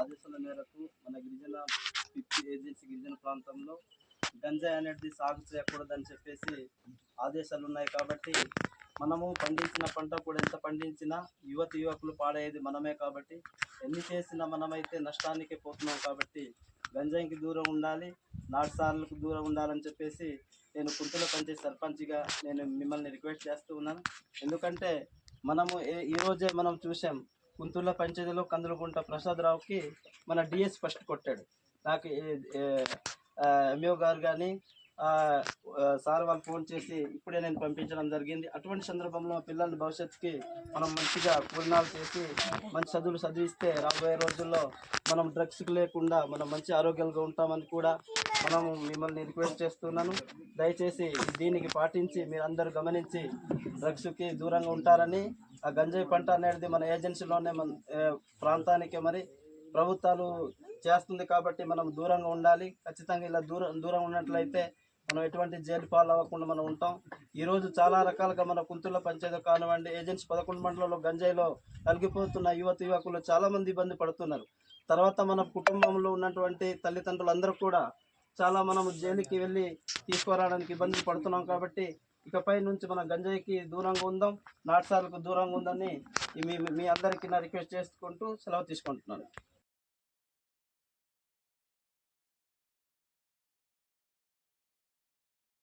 ఆదేశాల మేరకు మన గిరిజన పిప్పి ఏజెన్సీ గిరిజన ప్రాంతంలో గంజాయి అనేది సాగు చేయకూడదని చెప్పేసి ఆదేశాలు ఉన్నాయి కాబట్టి మనము పండించిన పంట కూడా ఎంత పండించినా యువతి యువకులు పాడేది మనమే కాబట్టి ఎన్ని చేసినా మనమైతే నష్టానికి పోతున్నాం కాబట్టి గంజాయికి దూరం ఉండాలి నాటుసార్లకు దూరం ఉండాలని చెప్పేసి నేను కుంతలో పంచాయతీ సర్పంచ్గా నేను మిమ్మల్ని రిక్వెస్ట్ చేస్తూ ఉన్నాను. ఎందుకంటే మనము ఏ- ఈరోజే మనం చూసాం కుంతుల పంచాయతీలో కందులగుంట ప్రసాద్ రావుకి మన డిఎస్ ఫస్ట్ కొట్టాడు. నాకు ఎంఓ గారు కానీ సార్ వాళ్ళు ఫోన్ చేసి ఇప్పుడే నేను పంపించడం జరిగింది. అటువంటి సందర్భంలో పిల్లల భవిష్యత్తుకి మనం మంచిగా పూర్ణాలు చేసి మంచి చదువులు చదివిస్తే రాబోయే రోజుల్లో మనం డ్రగ్స్కి లేకుండా మనం మంచి ఆరోగ్యంగా ఉంటామని కూడా మనం మిమ్మల్ని రిక్వెస్ట్ చేస్తున్నాను. దయచేసి దీనికి పాటించి మీరందరూ గమనించి డ్రగ్స్కి దూరంగా ఉంటారని ఆ గంజాయి పంట అనేది మన ఏజెన్సీలోనే మన ప్రాంతానికి మరి ప్రభుత్వాలు చేస్తుంది కాబట్టి మనం దూరంగా ఉండాలి. ఖచ్చితంగా ఇలా దూరం దూరం ఉన్నట్లయితే మనం ఎటువంటి జైలు పాలు అవ్వకుండా మనం ఉంటాం. ఈరోజు చాలా రకాలుగా మన కుంతుల పంచాయతీ కానివ్వండి ఏజెన్సీ పదకొండు మండలంలో గంజాయిలో నలిగిపోతున్న యువత యువకులు చాలామంది ఇబ్బంది పడుతున్నారు. తర్వాత మన కుటుంబంలో ఉన్నటువంటి తల్లిదండ్రులు అందరూ కూడా చాలా మనం జైలుకి వెళ్ళి తీసుకురావడానికి ఇబ్బంది పడుతున్నాం కాబట్టి ఇకపై నుంచి మన గంజాయికి దూరంగా ఉందాం నాటసాలకు దూరంగా ఉందని మీ మీ అందరికీ నా రిక్వెస్ట్ చేసుకుంటూ సెలవు తీసుకుంటున్నాను.